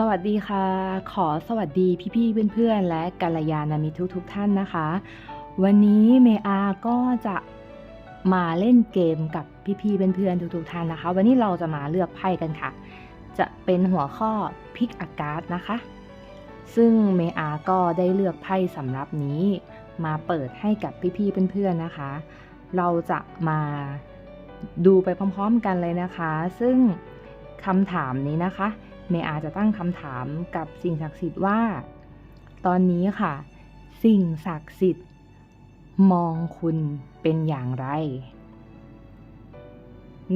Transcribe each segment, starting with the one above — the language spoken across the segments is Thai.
สวัสดีค่ะ ขอสวัสดีพี่ๆเพื่อนๆ และกัลยาณมิตรทุกๆท่านนะคะ วันนี้เมอาก็จะมาเล่นเกมกับพี่ๆเพื่อนๆทุกๆท่านนะคะ วันนี้เราจะมาเลือกไพ่กันค่ะ จะเป็นหัวข้อพิกอากาศนะคะ ซึ่งเมอาก็ได้เลือกไพ่สำหรับนี้ มาเปิดให้กับพี่ๆเพื่อนๆนะคะ เราจะมาดูไปพร้อมๆกันเลยนะคะ ซึ่งคำถามนี้นะคะ เมอาจะตั้งคำถามกับสิ่งศักดิ์สิทธิ์ว่า ตอนนี้ค่ะ สิ่งศักดิ์สิทธิ์ มองคุณเป็นอย่างไร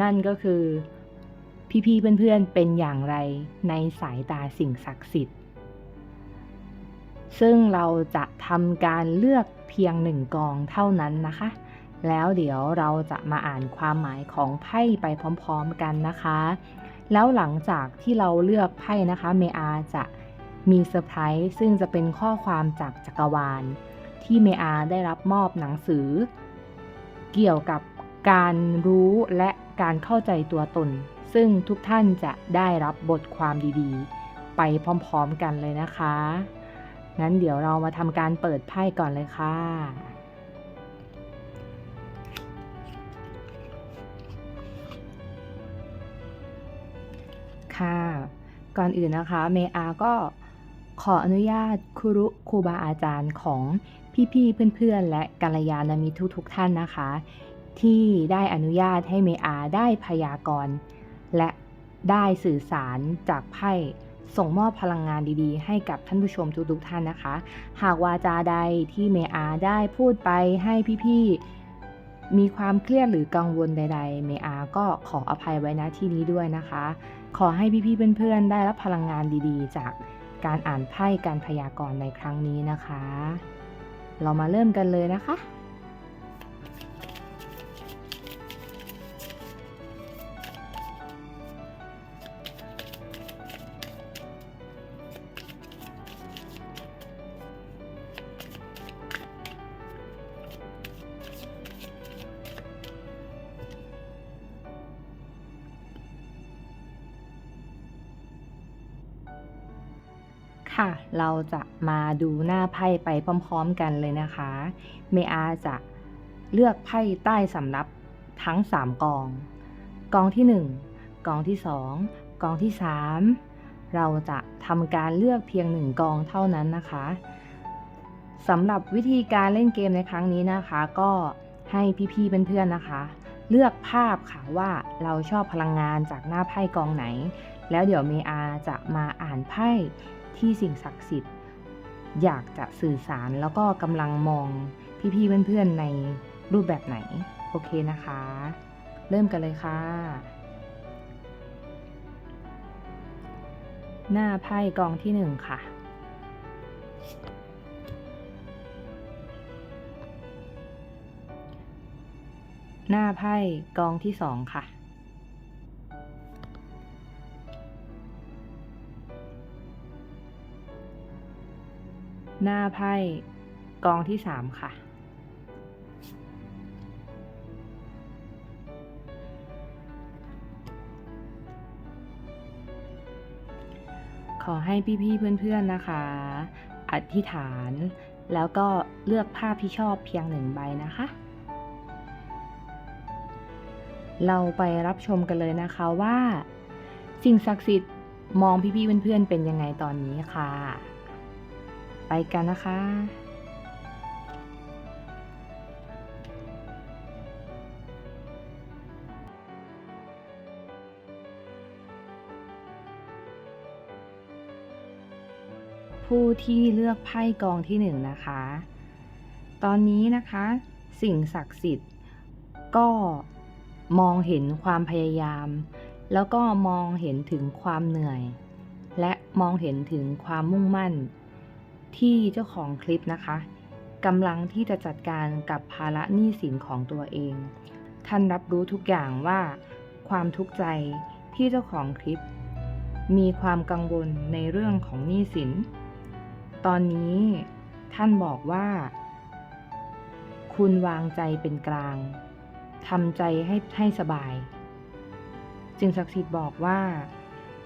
นั่นก็คือ พี่ๆเพื่อนๆเป็นอย่างไรในสายตาสิ่งศักดิ์สิทธิ์ ซึ่งเราจะทำการเลือกเพียงหนึ่งกองเท่านั้นนะคะ แล้วเดี๋ยวเราจะมาอ่านความหมายของไพ่ไปพร้อมๆกันนะคะ แล้วหลังจากที่เราเลือกไพ่นะคะเมอาจะมีเซอร์ไพรส์ซึ่งจะเป็นข้อความจากจักรวาล ที่เมอาได้รับมอบหนังสือ เกี่ยวกับการรู้และการเข้าใจตัวตน ซึ่งทุกท่านจะได้รับบทความดีๆ ไปพร้อมๆกันเลยนะคะ งั้นเดี๋ยวเรามาทำการเปิดไพ่ก่อนเลยค่ะ ค่ะ ก่อนอื่นนะคะ เมอาก็ขออนุญาตครูรุครูบาอาจารย์ของพี่ๆเพื่อนๆ และกัลยาณมิตรทุกๆท่านนะคะ ที่ได้อนุญาตให้เมอาได้พยากรณ์และได้สื่อสารจากไพ่ส่งมอบพลังงานดีๆ ให้กับท่านผู้ชมทุกๆท่านนะคะ หากวาจาใดที่เมอาได้พูดไปให้พี่ๆมีความเครียดหรือกังวลใด ๆ เมอาก็ขออภัยไว้ณที่นี้ด้วยนะคะ ขอให้พี่ๆเพื่อนๆ ได้รับพลังงานดีๆ จากการอ่านไพ่การพยากรณ์ในครั้งนี้นะคะ เรามาเริ่มกันเลยนะคะ ค่ะ เราจะมาดูหน้าไพ่ไปพร้อมๆกันเลยนะคะ เมอาจะเลือกไพ่ใต้สำรับทั้ง 3 กอง กองที่ 1 กองที่ 2 กองที่ 3 เราจะทำการเลือกเพียง 1 กองเท่านั้นนะคะสำหรับวิธีการเล่นเกมในครั้งนี้นะคะ ก็ให้พี่ๆเพื่อนๆนะคะ เลือกภาพค่ะว่าเราชอบพลังงานจากหน้าไพ่กองไหน แล้วเดี๋ยวเมอาจะมาอ่านไพ่ ที่สิ่งศักดิ์สิทธิ์ อยากจะสื่อสารแล้วก็กำลังมองพี่ๆเพื่อนๆในรูปแบบไหน โอเคนะคะ เริ่มกันเลยค่ะ หน้าไพ่กองที่หนึ่งค่ะหน้าไพ่กองที่สองค่ะ หน้าไพ่กองที่สามค่ะ ขอให้พี่ๆเพื่อนๆนะคะ อธิษฐาน แล้วก็เลือกภาพที่ชอบเพียงหนึ่งใบนะคะ เราไปรับชมกันเลยนะคะว่า สิ่งศักดิ์สิทธิ์มองพี่ๆเพื่อนๆเป็นยังไงตอนนี้ค่ะ ไปกันนะคะ ผู้ที่เลือกไพ่กองที่หนึ่งนะคะ ตอนนี้นะคะ สิ่งศักดิ์สิทธิ์ ก็มองเห็นความพยายาม แล้วก็มองเห็นถึงความเหนื่อย และมองเห็นถึงความมุ่งมั่น ที่เจ้าของคลิปนะคะกำลังที่จะจัดการกับภาระหนี้สินของตัวเอง ท่านรับรู้ทุกอย่างว่า ความทุกข์ใจที่เจ้าของคลิป มีความกังวลในเรื่องของหนี้สิน ตอนนี้ท่านบอกว่า คุณวางใจเป็นกลางทำใจให้ให้สบาย จึงศักดิ์สิทธิ์บอกว่า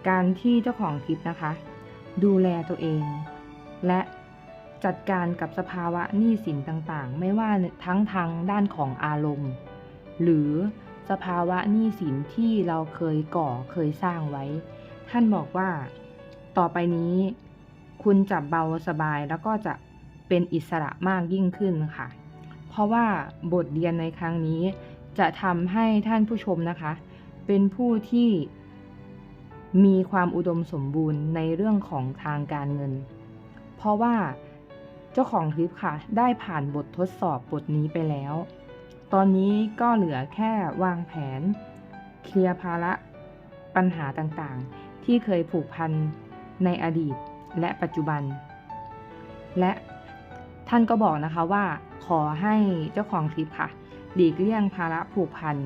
การที่เจ้าของคลิปนะคะ ดูแลตัวเอง และจัดการกับสภาวะหนี้สินต่างๆ ไม่ว่าทั้งทางด้านของอารมณ์ หรือสภาวะหนี้สินที่เราเคยก่อเคยสร้างไว้ ท่านบอกว่า ต่อไปนี้ คุณจะเบาสบายแล้วก็จะเป็นอิสระมากยิ่งขึ้นค่ะ เพราะว่าบทเรียนในครั้งนี้ จะทำให้ท่านผู้ชมนะคะ เป็นผู้ที่มีความอุดมสมบูรณ์ในเรื่องของทางการเงิน ราะว่าเจ้าของคลิปค่ะ ได้ผ่านบททดสอบบทนี้ไปแล้ว ตอนนี้ก็เหลือแค่วางแผน เคลียร์ภาระปัญหาต่างๆ ที่เคยผูกพันในอดีตและปัจจุบัน และท่านก็บอกนะคะว่าขอให้เจ้าของคลิปค่ะหลีกเลี่ยงภาระผูกพัน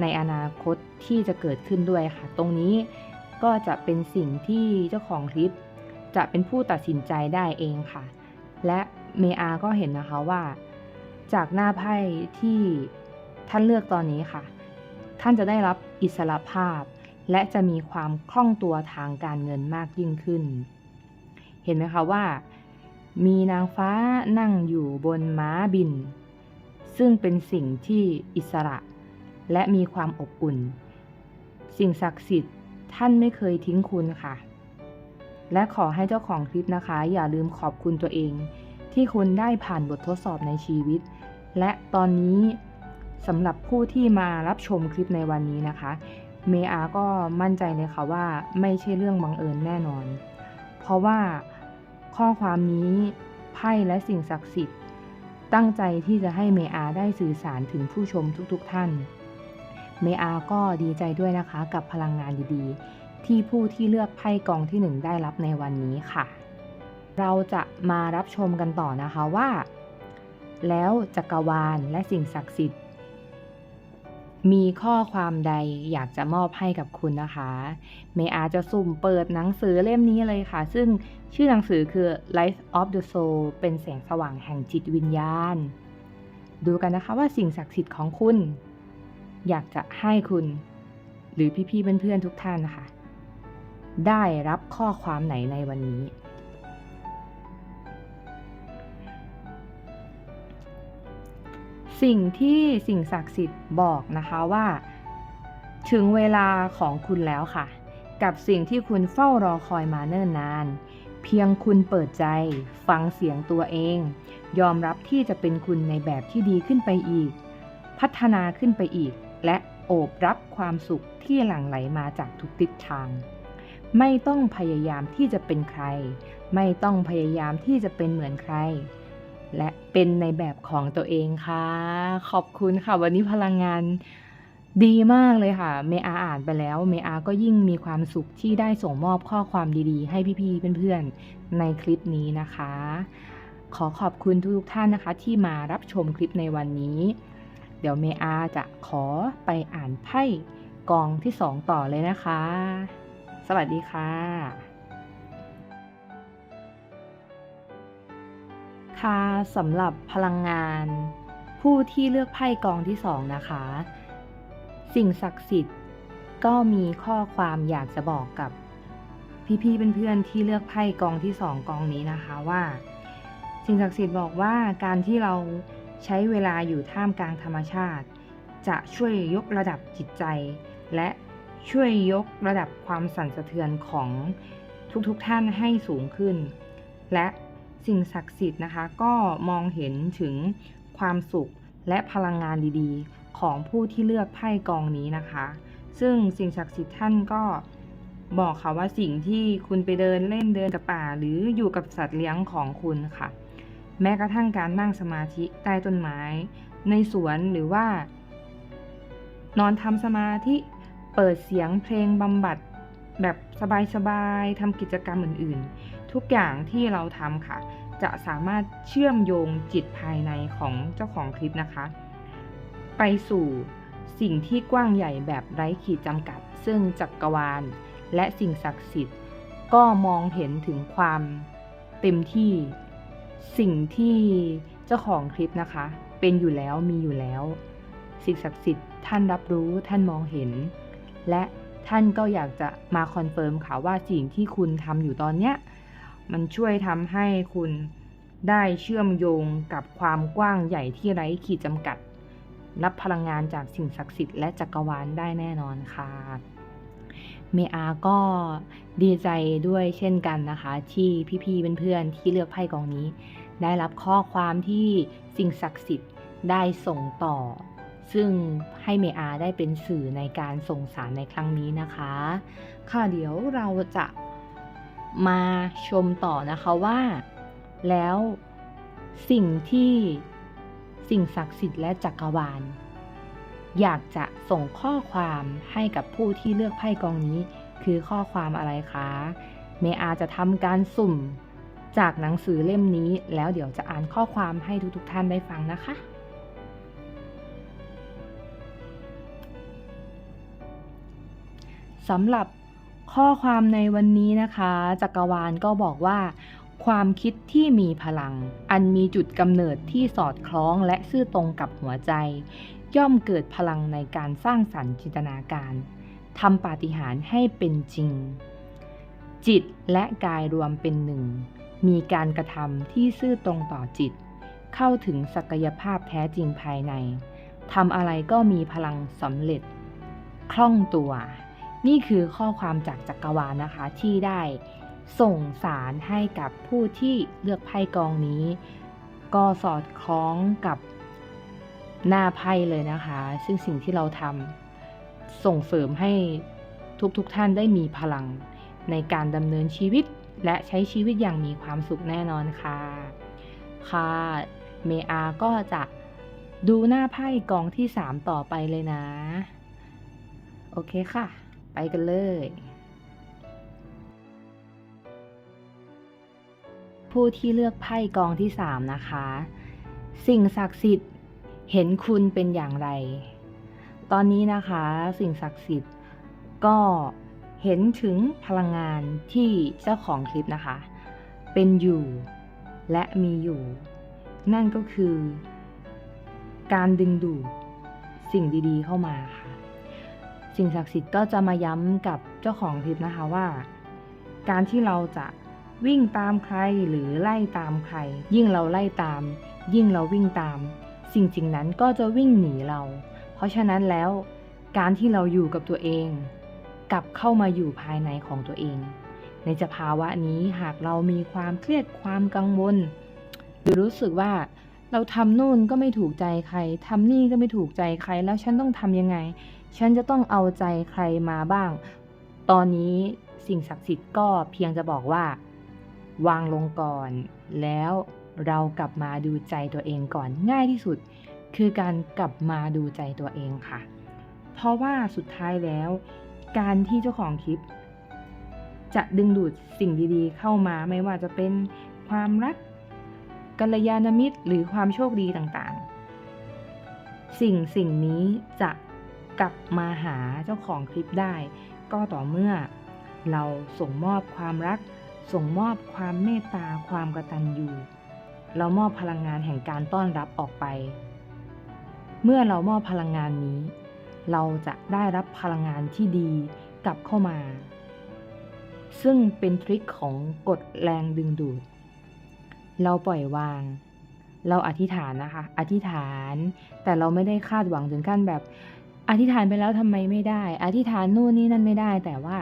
ในอนาคตที่จะเกิดขึ้นด้วยค่ะ ตรงนี้ก็จะเป็นสิ่งที่เจ้าของคลิป จะเป็นผู้ตัดสินใจได้เองค่ะ และเมอาก็เห็นนะคะว่า จากหน้าไพ่ที่ท่านเลือกตอนนี้ค่ะ ท่านจะได้รับอิสระภาพ และจะมีความคล่องตัวทางการเงินมากยิ่งขึ้น เห็นไหมคะว่า มีนางฟ้านั่งอยู่บนม้าบิน ซึ่งเป็นสิ่งที่อิสระ และมีความอบอุ่น สิ่งศักดิ์สิทธิ์ท่านไม่เคยทิ้งคุณค่ะ และขอให้เจ้าของคลิปนะคะ อย่าลืมขอบคุณตัวเอง ที่คุณได้ผ่านบททดสอบในชีวิต และตอนนี้สำหรับผู้ที่มารับชมคลิปในวันนี้นะคะ เมอาก็มั่นใจเลยค่ะว่าไม่ใช่เรื่องบังเอิญแน่นอน เพราะว่าข้อความนี้ไพ่และสิ่งศักดิ์สิทธิ์ ตั้งใจที่จะให้เมอาได้สื่อสารถึงผู้ชมทุกๆทท่าน เมอาก็ดีใจด้วยนะคะกับพลังงานดีๆ ที่ผู้ที่เลือกไพ่กองที่หนึ่งได้รับในวันนี้ค่ะ เราจะมารับชมกันต่อนะคะว่า แล้วจักรวาลและสิ่งศักดิ์สิทธิ์ มีข้อความใดอยากจะมอบให้กับคุณนะคะ เมอาจะสุ่มเปิดหนังสือเล่มนี้เลยค่ะ ซึ่งชื่อหนังสือคือ Life of the Soul เป็นแสงสว่างแห่งจิตวิญญาณ ดูกันนะคะว่าสิ่งศักดิ์สิทธิ์ของคุณ อยากจะให้คุณ หรือพี่ๆเพื่อนๆทุกท่านนะคะ ได้รับข้อความไหนในวันนี้ สิ่งที่สิ่งศักดิ์สิทธิ์บอกนะคะว่า ถึงเวลาของคุณแล้วค่ะ กับสิ่งที่คุณเฝ้ารอคอยมาเนิ่นนาน เพียงคุณเปิดใจ ฟังเสียงตัวเอง ยอมรับที่จะเป็นคุณในแบบที่ดีขึ้นไปอีก พัฒนาขึ้นไปอีก และโอบรับความสุขที่หลั่งไหลมาจากทุกทิศทาง ไม่ต้องพยายามที่จะเป็นใคร ไม่ต้องพยายามที่จะเป็นเหมือนใคร และเป็นในแบบของตัวเองค่ะ ขอบคุณค่ะ วันนี้พลังงานดีมากเลยค่ะ เมอาอ่านไปแล้ว เมอาก็ยิ่งมีความสุขที่ได้ส่งมอบข้อความดีๆ ให้พี่ๆเพื่อนๆ ในคลิปนี้นะคะ ขอขอบคุณทุกท่านนะคะที่มารับชมคลิปในวันนี้ เดี๋ยวเมอาจะขอไปอ่านไพ่กองที่สองต่อเลยนะคะ สวัสดีค่ะค่ะสำหรับพลังงาน ผู้ที่เลือกไพ่กองที่สองนะคะ สิ่งศักดิ์สิทธิ์ก็มีข้อความอยากจะบอกกับพี่ๆเพื่อนๆที่เลือกไพ่กองที่สองกองนี้นะคะว่า สิ่งศักดิ์สิทธิ์บอกว่าการที่เราใช้เวลาอยู่ท่ามกลางธรรมชาติ จะช่วยยกระดับจิตใจ และ ช่วยยกระดับความสั่นสะเทือนของทุกๆทท่านให้สูงขึ้น และสิ่งศักดิ์สิทธิ์นะคะ ก็มองเห็นถึงความสุขและพลังงานดีๆ ของผู้ที่เลือกไพ่กองนี้นะคะ ซึ่งสิ่งศักดิ์สิทธิ์ท่านก็บอกค่ะว่าสิ่งที่คุณไปเดินเล่นเดินกับป่า หรืออยู่กับสัตว์เลี้ยงของคุณค่ะ แม้กระทั่งการนั่งสมาธิใต้ต้นไม้ ในสวนหรือว่า นอนทำสมาธิ เปิดเสียงเพลงบำบัดแบบสบายๆทำกิจกรรมอื่นๆ ทุกอย่างที่เราทำค่ะ จะสามารถเชื่อมโยงจิตภายในของเจ้าของคลิปนะคะ ไปสู่สิ่งที่กว้างใหญ่แบบไร้ขีดจำกัด ซึ่งจักรวาล และสิ่งศักดิ์สิทธิ์ ก็มองเห็นถึงความเต็มที่สิ่งที่เจ้าของคลิปนะคะ เป็นอยู่แล้วมีอยู่แล้ว สิ่งศักดิ์สิทธิ์ท่านรับรู้ท่านมองเห็น และท่านก็อยากจะมาคอนเฟิร์มค่ะว่าสิ่งที่คุณทำอยู่ตอนเนี้ยมันช่วยทำให้คุณได้เชื่อมโยงกับความกว้างใหญ่ที่ไร้ขีดจำกัด รับพลังงานจากสิ่งศักดิ์สิทธิ์และจักรวาลได้แน่นอนค่ะ เมอาก็ดีใจด้วยเช่นกันนะคะ ที่พี่ๆเพื่อนๆที่เลือกไพ่กองนี้ ได้รับข้อความที่สิ่งศักดิ์สิทธิ์ได้ส่งต่อ ซึ่งให้เมอาได้เป็นสื่อในการส่งสารในครั้งนี้นะคะ ค่ะเดี๋ยวเราจะมาชมต่อนะคะว่า แล้วสิ่งที่สิ่งศักดิ์สิทธิ์และจักรวาล อยากจะส่งข้อความให้กับผู้ที่เลือกไพ่กองนี้คือข้อความอะไรคะเมอาจะทำการสุ่มจากหนังสือเล่มนี้ แล้วเดี๋ยวจะอ่านข้อความให้ทุกๆทท่านได้ฟังนะคะ สำหรับข้อความในวันนี้นะคะ จักรวาลก็บอกว่า ความคิดที่มีพลัง อันมีจุดกำเนิดที่สอดคล้องและซื่อตรงกับหัวใจ ย่อมเกิดพลังในการสร้างสรรค์จินตนาการทำปาฏิหาริย์ให้เป็นจริง จิตและกายรวมเป็นหนึ่ง มีการกระทำที่ซื่อตรงต่อจิต เข้าถึงศักยภาพแท้จริงภายในทำอะไรก็มีพลังสำเร็จ คล่องตัว นี่คือข้อความจากจักรวาลนะคะ ที่ได้ส่งสารให้กับผู้ที่เลือกไพ่กองนี้ ก็สอดคล้องกับหน้าไพ่เลยนะคะ ซึ่งสิ่งที่เราทำส่งเสริมให้ทุกๆทท่านได้มีพลังในการดำเนินชีวิตและใช้ชีวิตอย่างมีความสุขแน่นอนค่ะ ค่ะเมอาก็จะดูหน้าไพ่กองที่ 3 ต่อไปเลยนะ โอเคค่ะ กันเลย ผู้ที่เลือกไพ่กองที่ 3 นะคะ สิ่งศักดิ์สิทธิ์เห็นคุณเป็นอย่างไร ตอนนี้นะคะ สิ่งศักดิ์สิทธิ์ก็เห็นถึงพลังงานที่เจ้าของคลิปนะคะ เป็นอยู่และมีอยู่ นั่นก็คือ การดึงดูดสิ่งดีๆเข้ามาค่ะ สิ่งศักดิ์สิทธิ์ก็จะมาย้ำกับเจ้าของคลิปนะคะว่า การที่เราจะวิ่งตามใครหรือไล่ตามใคร ยิ่งเราไล่ตาม ยิ่งเราวิ่งตาม สิ่งสิ่งนั้นก็จะวิ่งหนีเรา เพราะฉะนั้นแล้ว การที่เราอยู่กับตัวเอง กลับเข้ามาอยู่ภายในของตัวเอง ในสภาวะนี้หากเรามีความเครียดความกังวลหรือรู้สึกว่าเราทำนู่นก็ไม่ถูกใจใครทำนี่ก็ไม่ถูกใจใคร แล้วฉันต้องทำยังไง ฉันจะต้องเอาใจใครมาบ้าง ตอนนี้สิ่งศักดิ์สิทธิ์ก็เพียงจะบอกว่า วางลงก่อน แล้วเรากลับมาดูใจตัวเองก่อนง่ายที่สุด คือการกลับมาดูใจตัวเองค่ะ เพราะว่าสุดท้ายแล้ว การที่เจ้าของคลิป จะดึงดูดสิ่งดีๆ เข้ามาไม่ว่าจะเป็นความรักกัลยาณมิตรหรือความโชคดีต่างๆ สิ่งสิ่งนี้จะ กลับมาหาเจ้าของคลิปได้ ก็ต่อเมื่อเราส่งมอบความรัก ส่งมอบความเมตตาความกตัญญูเรามอบพลังงานแห่งการต้อนรับออกไป เมื่อเรามอบพลังงานนี้ เราจะได้รับพลังงานที่ดีกลับเข้ามา ซึ่งเป็นทริคของกฎแรงดึงดูด เราปล่อยวาง เราอธิษฐานนะคะ อธิษฐาน แต่เราไม่ได้คาดหวังถึงขั้นแบบ อธิษฐานไปแล้วทำไมไม่ได้ อธิษฐานนู่นนี่นั่นไม่ได้ แต่ว่า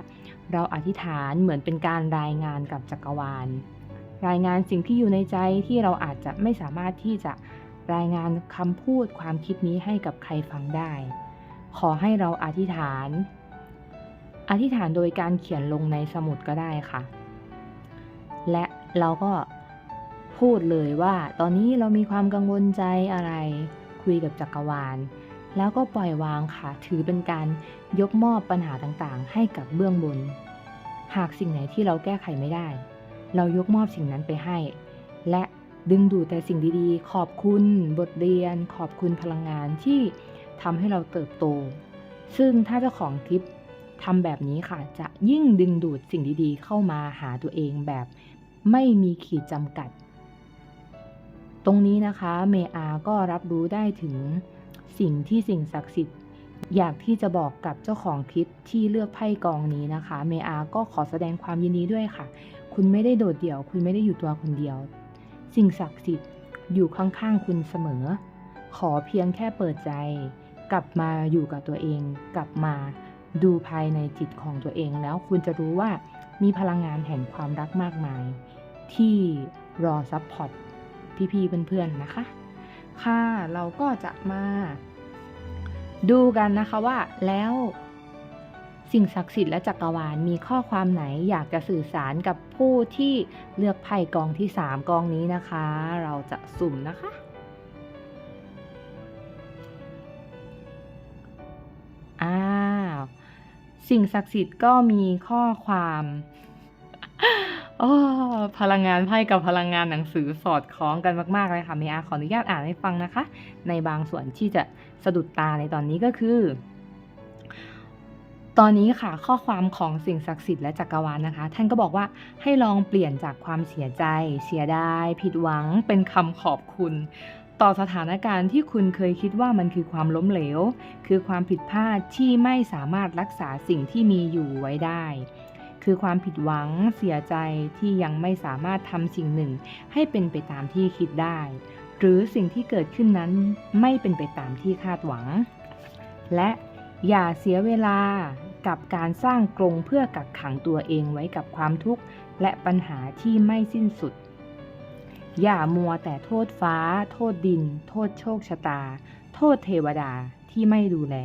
เราอธิษฐานเหมือนเป็นการรายงานกับจักรวาล รายงานสิ่งที่อยู่ในใจที่เราอาจจะไม่สามารถที่จะรายงานคำพูดความคิดนี้ให้กับใครฟังได้ ขอให้เราอธิษฐาน อธิษฐานโดยการเขียนลงในสมุดก็ได้ค่ะ และเราก็พูดเลยว่า ตอนนี้เรามีความกังวลใจอะไร คุยกับจักรวาล แล้วก็ปล่อยวางค่ะ ถือเป็นการยกมอบปัญหาต่างๆ ให้กับเบื้องบน หากสิ่งไหนที่เราแก้ไขไม่ได้ เรายกมอบสิ่งนั้นไปให้ และดึงดูดแต่สิ่งดีๆ ขอบคุณบทเรียน ขอบคุณพลังงานที่ทำให้เราเติบโต ซึ่งถ้าเจ้าของคลิปทำแบบนี้ค่ะ จะยิ่งดึงดูดสิ่งดีๆ เข้ามาหาตัวเองแบบไม่มีขีดจำกัด ตรงนี้นะคะเมอาก็รับรู้ได้ถึง สิ่งที่สิ่งศักดิ์สิทธิ์ อยากที่จะบอกกับเจ้าของคลิปที่เลือกไพ่กองนี้นะคะ เมอาก็ขอแสดงความยินดีด้วยค่ะคคุณไม่ได้โดดเดี่ยว คุณไม่ได้อยู่ตัวคนเดียว สิ่งศักดิ์สิทธิ์อยู่ข้างๆคุณเสมอ ขอเพียงแค่เปิดใจ กลับมาอยู่กับตัวเอง กลับมาดูภายในจิตของตัวเองแล้วคุณจะรู้ว่ามีพลังงานแห่งความรักมากมาย ที่รอซัพพอร์ตพี่ๆเพื่อนๆนะคะ ค่ะเราก็จะมา ดูกันนะคะว่าแล้วสิ่งศักดิ์สิทธิ์และจักรวาลมีข้อความไหนอยากจะสื่อสารกับผู้ที่เลือกไพ่กองที่ 3 กองนี้นะคะ เราจะสุ่มนะคะ อ้าว สิ่งศักดิ์สิทธิ์ก็มีข้อความ อพลังงานไพ่กับพลังงานหนังสือสอดคล้องกันมาก ๆ เลยค่ะเมอาขออนุญาตอ่านให้ฟังนะคะ ในบางส่วนที่จะสะดุดตาในตอนนี้ก็คือ ตอนนี้ค่ะข้อความของสิ่งศักดิ์สิทธิ์และจักรวาลนะคะ ท่านก็บอกว่าให้ลองเปลี่ยนจากความเสียใจ เสียดาย ผิดหวัง เป็นคำขอบคุณต่อสถานการณ์ที่คุณเคยคิดว่ามันคือความล้มเหลว คือความผิดพลาดที่ไม่สามารถรักษาสิ่งที่มีอยู่ไว้ได้ คือความผิดหวังเสียใจที่ยังไม่สามารถทำสิ่งหนึ่ง ให้เป็นไปตามที่คิดได้ หรือสิ่งที่เกิดขึ้นนั้นไม่เป็นไปตามที่คาดหวัง และอย่าเสียเวลากับการสร้างกรงเพื่อกักขังตัวเองไว้กับความทุกข์ และปัญหาที่ไม่สิ้นสุด อย่ามัวแต่โทษฟ้า โทษดิน โทษโชคชะตา โทษเทวดาที่ไม่ดูแล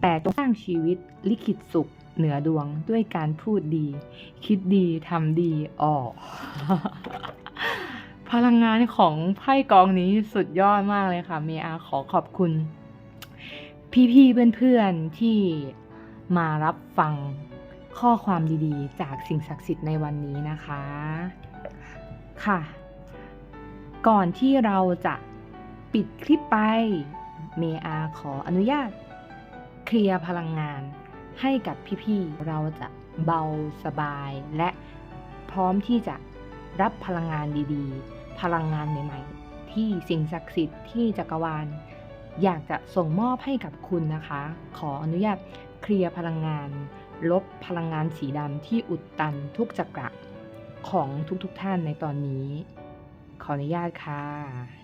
แต่จงสร้างชีวิตลิขิตสุข เหนือดวงด้วยการพูดดี คิดดีทำดีออกพลังงานของไพ่กองนี้สุดยอดมากเลยค่ะเมียอาขอขอบคุณ พี่ๆเพื่อนๆที่มารับฟังข้อความดีๆ จากสิ่งศักดิ์สิทธิ์ในวันนี้นะคะค่ะ ก่อนที่เราจะปิดคลิปไป เมอาขออนุญาต เคลียร์พลังงาน ให้กับพี่ๆ เราจะเบาสบาย และพร้อมที่จะรับพลังงานดีๆ พลังงานใหม่ๆ ที่สิ่งศักดิ์สิทธิ์ที่จักรวาล อยากจะส่งมอบให้กับคุณนะคะ ขออนุญาตเคลียร์พลังงาน ลบพลังงานสีดำที่อุดตันทุกจักระของทุกๆทท่านในตอนนี้ ขออนุญาตค่ะ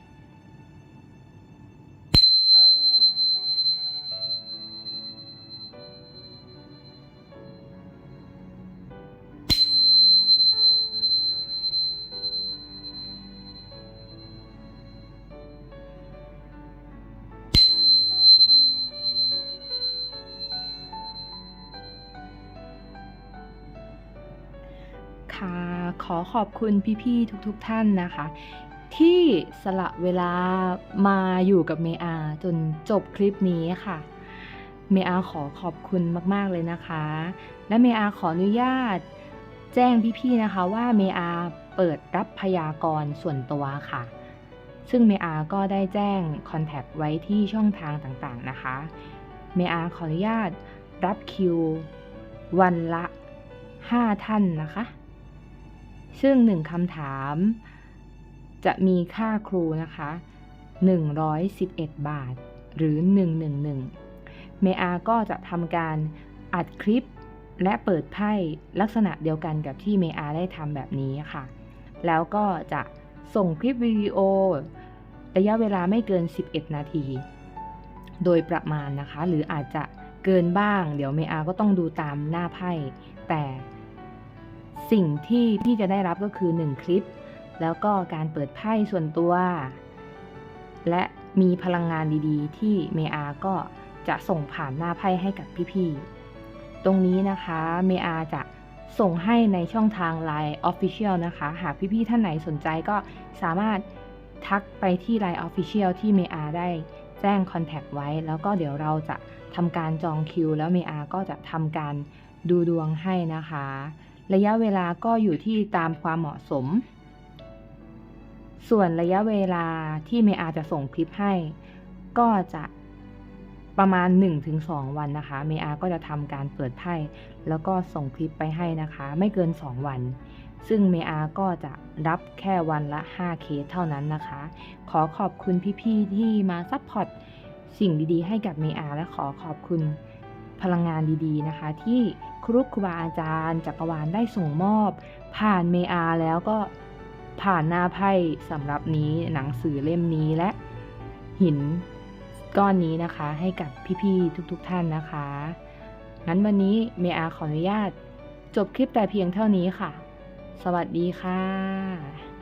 ขอขอบคุณพี่ๆทุกๆท่านนะคะ ที่สละเวลามาอยู่กับเมอาจนจบคลิปนี้ค่ะ เมอาขอขอบคุณมากๆเลยนะคะ และเมอาขออนุญาต แจ้งพี่ๆนะคะว่าเมอาเปิดรับพยากรณ์ส่วนตัวค่ะ ซึ่งเมอาก็ได้แจ้งคอนแทคไว้ที่ช่องทางต่างๆนะคะเมอาขออนุญาตรับคิว วันละ 5 ท่านนะคะ ซึ่ง1คำถาม จะมีค่าครูนะคะ 111 บาท หรือ 111 เมอาก็จะทำการอัดคลิปและเปิดไพ่ลักษณะเดียวกันกับที่เมอาได้ทำแบบนี้ค่ะ แล้วก็จะส่งคลิปวิดีโอ ระยะเวลาไม่เกิน 11 นาที โดยประมาณนะคะ หรืออาจจะเกินบ้าง เดี๋ยวเมอาก็ต้องดูตามหน้าไพ่ แต่ สิ่งที่พี่จะได้รับก็คือ 1 คลิป แล้วก็การเปิดไพ่ส่วนตัว และมีพลังงานดีๆ ที่เมอาก็จะส่งผ่านหน้าไพ่ให้กับพี่ๆ ตรงนี้นะคะเมอาจะส่งให้ในช่องทาง Line Official นะคะ หากพี่ๆ ท่านไหนสนใจก็สามารถทักไปที่ Line Official ที่เมอาได้แจ้งคอนแทคไว้ แล้วก็เดี๋ยวเราจะทำการจองคิว แล้วเมอาก็จะทำการดูดวงให้นะคะ ระยะเวลาก็อยู่ที่ตามความเหมาะสม ส่วนระยะเวลาที่เมอาจะส่งคลิปให้ ก็จะประมาณ 1-2 วันนะคะ เมอาก็จะทำการเปิดไพ่แล้วก็ส่งคลิปไปให้นะคะ ไม่เกิน 2 วัน ซึ่งเมอาก็จะรับแค่วันละ 5 เคสเท่านั้นนะคะ ขอขอบคุณพี่ๆที่มาซัพพอร์ตสิ่งดีๆ ให้กับเมอาและขอขอบคุณพลังงานดีๆนะคะที่ ครูครูบาอาจารย์ จักรวาลได้ส่งมอบ ผ่านเมอาแล้วก็ผ่านหน้าไพ่สำหรับนี้หนังสือเล่มนี้และ หินก้อนนี้นะคะ ให้กับพี่ๆทุกๆท่านนะคะ งั้นวันนี้เมอาขออนุญาต จบคลิปแต่เพียงเท่านี้ค่ะ สวัสดีค่ะ